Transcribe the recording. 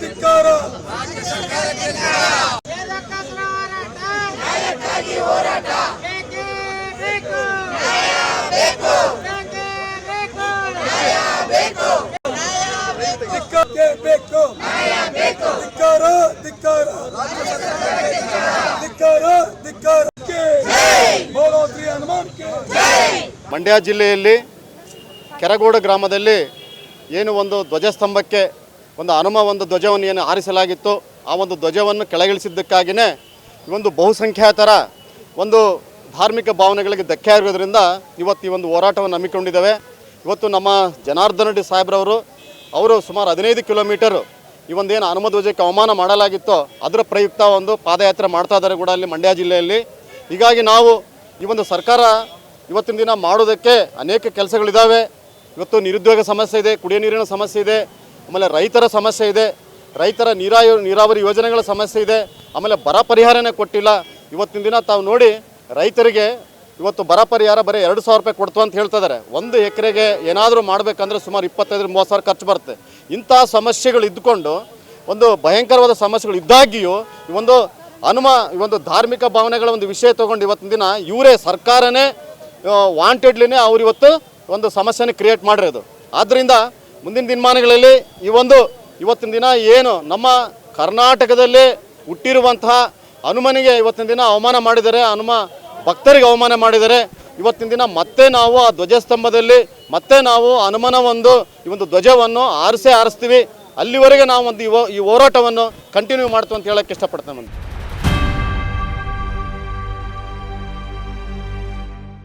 ಧಿಕ್ಕಾರ ಧಿಕ್ಕಾರ ಧಿಕ್ಕಾರ ಧಿಕ್ಕಾರ ಹನುಮಾನ್ಗೆ ಮಂಡ್ಯ ಜಿಲ್ಲೆಯಲ್ಲಿ ಕೆರಗೋಡು ಗ್ರಾಮದಲ್ಲಿ ಏನು ಒಂದು ಧ್ವಜಸ್ತಂಭಕ್ಕೆ ಒಂದು ಹನುಮ ಒಂದು ಧ್ವಜವನ್ನು ಏನು ಆರಿಸಲಾಗಿತ್ತು ಆ ಒಂದು ಧ್ವಜವನ್ನು ಕೆಳಗಿಳಿಸಿದ್ದಕ್ಕಾಗಿಯೇ ಒಂದು ಬಹುಸಂಖ್ಯಾತರ ಒಂದು ಧಾರ್ಮಿಕ ಭಾವನೆಗಳಿಗೆ ಧಕ್ಕೆ ಆಗಿರೋದ್ರಿಂದ ಇವತ್ತು ಈ ಒಂದು ಹೋರಾಟವನ್ನು ಹಮ್ಮಿಕೊಂಡಿದ್ದೇವೆ. ಇವತ್ತು ನಮ್ಮ ಜನಾರ್ದನ ರೆಡ್ಡಿ ಸಾಹೇಬ್ರವರು, ಅವರು ಸುಮಾರು ಹದಿನೈದು ಕಿಲೋಮೀಟರು ಈ ಒಂದೇನು ಹನುಮ ಧ್ವಜಕ್ಕೆ ಅವಮಾನ ಮಾಡಲಾಗಿತ್ತೋ, ಅದರ ಪ್ರಯುಕ್ತ ಒಂದು ಪಾದಯಾತ್ರೆ ಮಾಡ್ತಾ ಇದ್ದಾರೆ ಕೂಡ ಅಲ್ಲಿ ಮಂಡ್ಯ ಜಿಲ್ಲೆಯಲ್ಲಿ. ಹೀಗಾಗಿ ನಾವು ಈ ಒಂದು ಸರ್ಕಾರ ಇವತ್ತಿನ ದಿನ ಮಾಡೋದಕ್ಕೆ ಅನೇಕ ಕೆಲಸಗಳಿದ್ದಾವೆ. ಇವತ್ತು ನಿರುದ್ಯೋಗ ಸಮಸ್ಯೆ ಇದೆ, ಕುಡಿಯೋ ನೀರಿನ ಸಮಸ್ಯೆ ಇದೆ, ಆಮೇಲೆ ರೈತರ ಸಮಸ್ಯೆ ಇದೆ, ರೈತರ ನೀರಾಯ, ನೀರಾವರಿ ಯೋಜನೆಗಳ ಸಮಸ್ಯೆ ಇದೆ, ಆಮೇಲೆ ಬರ ಪರಿಹಾರನೇ ಕೊಟ್ಟಿಲ್ಲ. ಇವತ್ತಿನ ದಿನ ತಾವು ನೋಡಿ ರೈತರಿಗೆ ಇವತ್ತು ಬರ ಪರಿಹಾರ ಬರೀ ಎರಡು ಸಾವಿರ ರೂಪಾಯಿ ಕೊಡ್ತು ಅಂತ ಹೇಳ್ತಾ ಇದ್ದಾರೆ. ಒಂದು ಎಕರೆಗೆ ಏನಾದರೂ ಮಾಡಬೇಕಂದ್ರೆ ಸುಮಾರು ಇಪ್ಪತ್ತೈದು, ಮೂವತ್ತು ಸಾವಿರ ಖರ್ಚು ಬರುತ್ತೆ. ಇಂಥ ಸಮಸ್ಯೆಗಳು ಇದ್ದುಕೊಂಡು, ಒಂದು ಭಯಂಕರವಾದ ಸಮಸ್ಯೆಗಳು ಇದ್ದಾಗಿಯೂ ಈ ಒಂದು ಅನುಮ, ಈ ಒಂದು ಧಾರ್ಮಿಕ ಭಾವನೆಗಳ ಒಂದು ವಿಷಯ ತೊಗೊಂಡು ಇವತ್ತಿನ ದಿನ ಇವರೇ ಸರ್ಕಾರನೇ ವಾಂಟೆಡ್ಲಿನೇ ಅವ್ರು ಇವತ್ತು ಒಂದು ಸಮಸ್ಯೆನ ಕ್ರಿಯೇಟ್ ಮಾಡಿರೋದು ಆದ್ದರಿಂದ ಮುಂದಿನ ದಿನಮಾನಗಳಲ್ಲಿ ಈ ಒಂದು ಇವತ್ತಿನ ದಿನ ಏನು ನಮ್ಮ ಕರ್ನಾಟಕದಲ್ಲಿ ಹುಟ್ಟಿರುವಂತಹ ಹನುಮನಿಗೆ ಇವತ್ತಿನ ದಿನ ಅವಮಾನ ಮಾಡಿದರೆ, ಹನುಮ ಭಕ್ತರಿಗೆ ಅವಮಾನ ಮಾಡಿದರೆ, ಇವತ್ತಿನ ದಿನ ಮತ್ತೆ ನಾವು ಆ ಧ್ವಜಸ್ತಂಭದಲ್ಲಿ ಮತ್ತೆ ನಾವು ಹನುಮನ ಒಂದು ಈ ಒಂದು ಧ್ವಜವನ್ನು ಆರಿಸೇ ಆರಿಸ್ತೀವಿ. ಅಲ್ಲಿವರೆಗೆ ನಾವು ಒಂದು ಈ ಹೋರಾಟವನ್ನು ಕಂಟಿನ್ಯೂ ಮಾಡ್ತೀವಿ ಅಂತ ಹೇಳಕ್ಕೆ ಇಷ್ಟಪಡ್ತೇನೆ